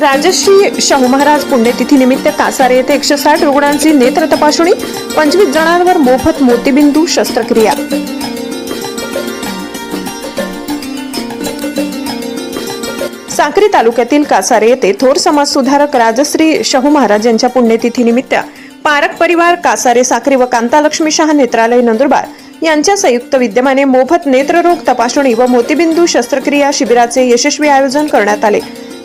राजश्री शाहू महाराज पुण्यतिथी निमित्त कासारे येथे एकशे साठ रुग्णांची नेत्र तपासणी पंचवीस जणांवर मोफत मोतीबिंदू शस्त्रक्रिया. साक्री तालुक्यातील कासारे येथे थोर समाज सुधारक राजश्री शाहू महाराज यांच्या पुण्यतिथी निमित्त पारक परिवार कासारे साक्री व कांतालक्ष्मी शहा नेत्रालय नंदुरबार यांच्या संयुक्त विद्यमाने मोफत नेत्ररोग तपासणी व मोतीबिंदू शस्त्रक्रिया शिबिराचे यशस्वी आयोजन करण्यात आले.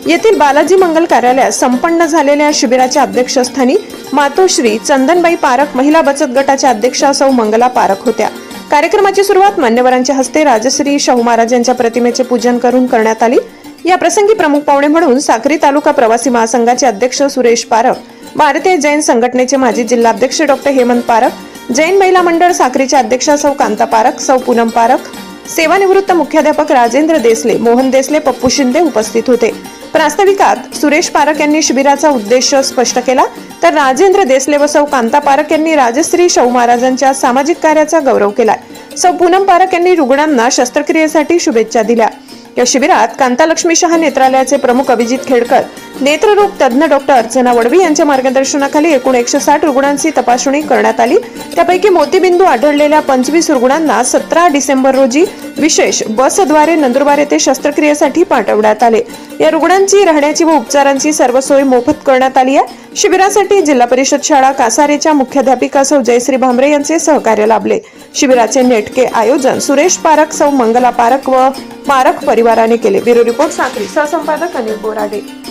येथील बालाजी मंगल कार्यालयात संपन्न झालेल्या शिबिराच्या अध्यक्षस्थानी मातोश्री चंदनबाई पारख महिला बचत गटाच्या अध्यक्षा सौ मंगला पारख होत्या. कार्यक्रमाची सुरुवात मान्यवरांच्या हस्ते राजश्री शाहू महाराज यांच्या प्रतिमेचे पूजन करून करण्यात आली. या प्रसंगी प्रमुख पाहुणे म्हणून साक्री तालुका प्रवासी महासंघाचे अध्यक्ष सुरेश पारख भारतीय जैन संघटनेचे माजी जिल्हाध्यक्ष डॉक्टर हेमंत पारख जैन महिला मंडळ साक्रीचे अध्यक्षा सौ कांता पारख सौ पूनम पारख सेवानिवृत्त मुख्याध्यापक राजेंद्र देसले मोहन देसले पप्पू शिंदे उपस्थित होते. प्रास्ताविकात सुरेश पारख यांनी शिबिराचा उद्देश स्पष्ट केला. तर राजेंद्र देसले व सौ कांता पारख यांनी राजश्री शाहू महाराजांच्या सामाजिक कार्याचा गौरव केला सौ पूनम पारख यांनी रुग्णांना शस्त्रक्रियेसाठी शुभेच्छा दिल्या. या शिबिरात कांतालक्ष्मी शहा नेत्रालयाचे प्रमुख अभिजित खेडकर नेत्ररोग तज्ज्ञ डॉक्टर अर्चना वडवी यांच्या मार्गदर्शनाखाली एकूण एकशे साठ रुग्णांची तपासणी करण्यात आली. त्यापैकी मोतीबिंदू आढळलेल्या पंचवीस रुग्णांना सतरा डिसेंबर रोजी विशेष बसद्वारे नंदुरबार येथे शस्त्रक्रियेसाठी पाठवण्यात आले. या रुग्णांची राहण्याची व उपचारांची सर्व सोय मोफत करण्यात आली आहे. शिबिरासाठी जिल्हा परिषद शाळा कासारेच्या मुख्याध्यापिका सौ जयश्री भामरे यांचे सहकार्य लाभले. शिबिराचे नेटके आयोजन सुरेश पारख सौ मंगला पारख व मारक परिवाराने केले. Bureau report Sakhari. सहसंपादक Anil Borade.